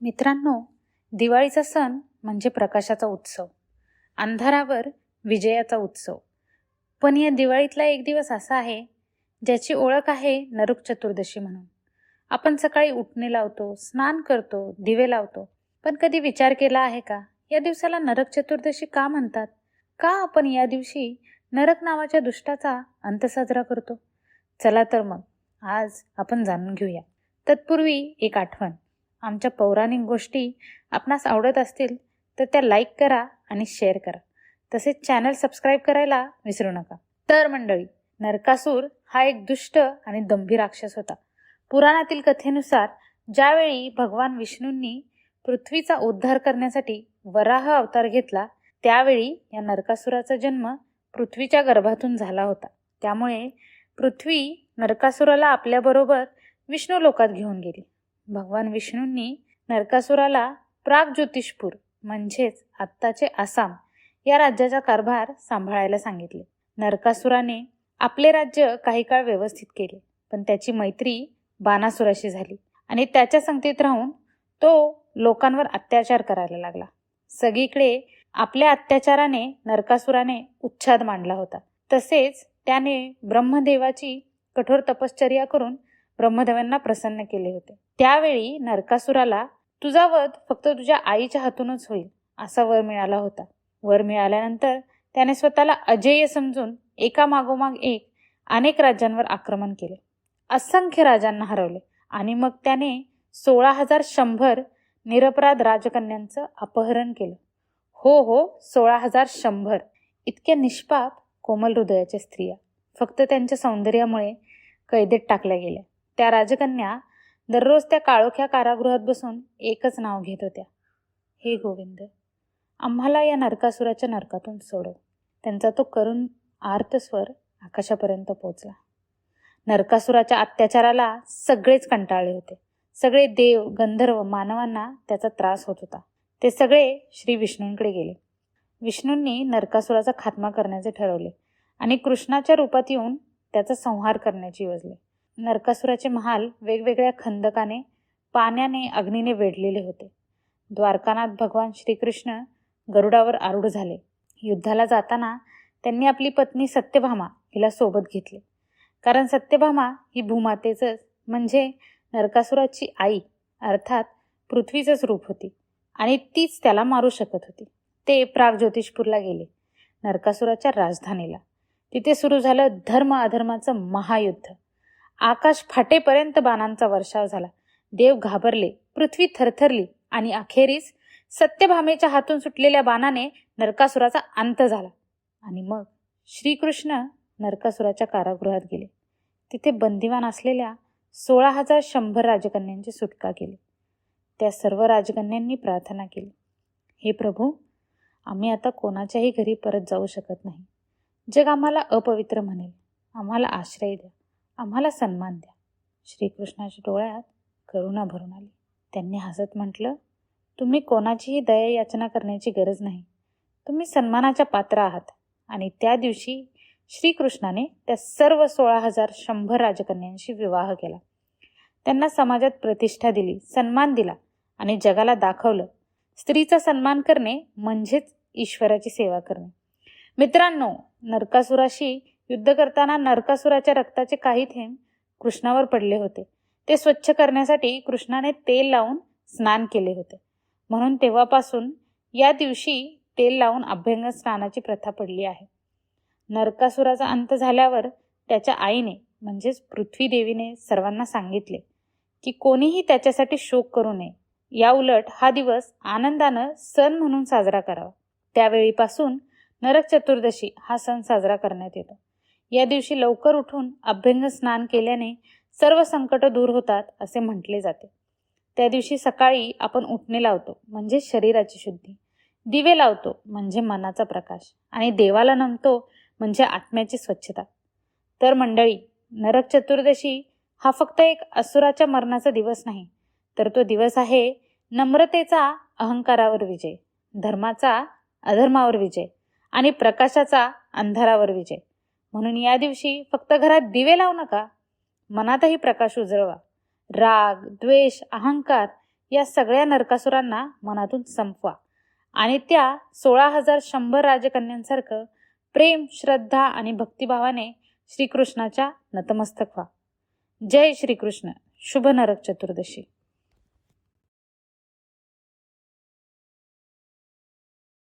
मित्रांनो दिवाळीचा सण म्हणजे प्रकाशाचा उत्सव अंधारावर विजयाचा उत्सव. पण या दिवाळीतला एक दिवस असा आहे ज्याची ओळख आहे नरक चतुर्दशी म्हणून. आपण सकाळी उठणे लावतो स्नान करतो दिवे लावतो. पण कधी विचार केला आहे का? या दिवसाला नरक चतुर्दशी का म्हणतात? का आपण या दिवशी नरक नावाच्या दुष्टाचा अंत साजरा करतो? चला तर मग आज आपण जाणून घेऊया. तत्पूर्वी एक आठवण. आमच्या पौराणिक गोष्टी आपणास आवडत असतील तर त्या लाईक करा आणि शेअर करा. तसेच चॅनल सबस्क्राईब करायला विसरू नका. तर मंडळी नरकासूर हा एक दुष्ट आणि दंभी राक्षस होता. पुराणातील कथेनुसार ज्यावेळी भगवान विष्णूंनी पृथ्वीचा उद्धार करण्यासाठी वराह अवतार घेतला त्यावेळी या नरकासुराचा जन्म पृथ्वीच्या गर्भातून झाला होता. त्यामुळे पृथ्वी नरकासुराला आपल्याबरोबर विष्णू लोकात घेऊन गेली. भगवान विष्णूंनी नरकासुराला प्राग ज्योतिषपूर म्हणजेच आत्ताचे आसाम या राज्याचा कारभार सांभाळायला सांगितले. नरकासुराने आपले राज्य काही काळ व्यवस्थित केले पण त्याची मैत्री बाणासुराशी झाली आणि त्याच्या संगतीत राहून तो लोकांवर अत्याचार करायला लागला. सगळीकडे आपल्या अत्याचाराने नरकासुराने उच्छाद मांडला होता. तसेच त्याने ब्रह्मदेवाची कठोर तपश्चर्या करून ब्रह्मदेवांना प्रसन्न केले होते. त्यावेळी नरकासुराला तुझा वध फक्त तुझ्या आईच्या हातूनच होईल असा वर मिळाला होता. वर मिळाल्यानंतर त्याने स्वतःला अजेय समजून एका मागोमाग एक अनेक राज्यांवर आक्रमण केले. असंख्य राजांना हरवले आणि मग त्याने सोळा हजार शंभर निरपराध राजकन्यांचं अपहरण केलं. हो हो सोळा हजार शंभर. इतक्या निष्पाप कोमल हृदयाच्या स्त्रिया. फक्त त्यांच्या सौंदर्यामुळे कैदेत टाकल्या गेल्या. त्या राजकन्या दररोज त्या काळोख्या कारागृहात बसून एकच नाव घेत होत्या. हे गोविंद आम्हाला या नरकासुराच्या नरकातून सोडव. त्यांचा तो करून आर्तस्वर आकाशापर्यंत पोचला. नरकासुराच्या अत्याचाराला सगळेच कंटाळले होते. सगळे देव गंधर्व मानवांना त्याचा त्रास होत होता. ते सगळे श्री विष्णूंकडे गेले. विष्णूंनी नरकासुराचा खात्मा करण्याचे ठरवले आणि कृष्णाच्या रूपात येऊन त्याचा संहार करण्याची योजले. नरकासुराचे महाल वेगवेगळ्या खंदकाने पाण्याने अग्नीने वेढलेले होते. द्वारकानाथ भगवान श्रीकृष्ण गरुडावर आरूढ झाले. युद्धाला जाताना त्यांनी आपली पत्नी सत्यभामा हिला सोबत घेतले. कारण सत्यभामा ही भूमातेचंच म्हणजे नरकासुराची आई अर्थात पृथ्वीचंच रूप होती आणि तीच त्याला मारू शकत होती. ते प्राग ज्योतिषपूरला गेले नरकासुराच्या राजधानीला. तिथे सुरू झालं धर्म अधर्माचं महायुद्ध. आकाश फाटेपर्यंत बाणांचा वर्षाव झाला. देव घाबरले पृथ्वी थरथरली आणि अखेरीस सत्यभामेच्या हातून सुटलेल्या बाणाने नरकासुराचा अंत झाला. आणि मग श्रीकृष्ण नरकासुराच्या कारागृहात गेले. तिथे बंदिवान असलेल्या सोळा हजार शंभर राजकन्यांची सुटका केली. त्या सर्व राजकन्यांनी प्रार्थना केली. हे प्रभू आम्ही आता कोणाच्याही घरी परत जाऊ शकत नाही. जग आम्हाला अपवित्र म्हणेल. आम्हाला आश्रय द्या. आम्हाला सन्मान द्या. श्रीकृष्णाच्या डोळ्यात करुणा भरून आली. त्यांनी हसत म्हटलं तुम्ही कोणाचीही दया याचना करण्याची गरज नाही. तुम्ही सन्मानाच्या पात्र आहात. आणि त्या दिवशी श्रीकृष्णाने त्या सर्व सोळा हजार शंभर राजकन्यांशी विवाह केला. त्यांना समाजात प्रतिष्ठा दिली सन्मान दिला आणि जगाला दाखवलं. स्त्रीचा सन्मान करणे म्हणजेच ईश्वराची सेवा करणे. मित्रांनो नरकासुराशी युद्ध करताना नरकासुराच्या रक्ताचे काही थेंब कृष्णावर पडले होते. ते स्वच्छ करण्यासाठी कृष्णाने तेल लावून स्नान केले होते. म्हणून तेव्हापासून या दिवशी तेल लावून अभ्यंग स्नानाची प्रथा पडली आहे. नरकासुराचा अंत झाल्यावर त्याच्या आईने म्हणजेच पृथ्वी देवीने सर्वांना सांगितले की कोणीही त्याच्यासाठी शोक करू नये. या उलट हा दिवस आनंदानं सण म्हणून साजरा करावा. त्यावेळीपासून नरक चतुर्दशी हा सण साजरा करण्यात येतो. या दिवशी लवकर उठून अभ्यंग स्नान केल्याने सर्व संकट दूर होतात असे म्हटले जाते. त्या दिवशी सकाळी आपण उठणे लावतो म्हणजे शरीराची शुद्धी. दिवे लावतो म्हणजे मनाचा प्रकाश. आणि देवाला नमतो म्हणजे आत्म्याची स्वच्छता. तर मंडळी नरक चतुर्दशी हा फक्त एक असुराच्या मरणाचा दिवस नाही तर तो दिवस आहे नम्रतेचा अहंकारावर विजय धर्माचा अधर्मावर विजय आणि प्रकाशाचा अंधारावर विजय. म्हणून या दिवशी फक्त घरात दिवे लावू नका. मनातही प्रकाश उजळवा. राग द्वेष अहंकार या सगळ्या नरकासुरांना मनातून संपवा. आणि त्या सोळा हजार शंभर राजकन्यांसारखं प्रेम श्रद्धा आणि भक्तिभावाने श्रीकृष्णाच्या नतमस्तक व्हा. जय श्रीकृष्ण. शुभ नरक चतुर्दशी.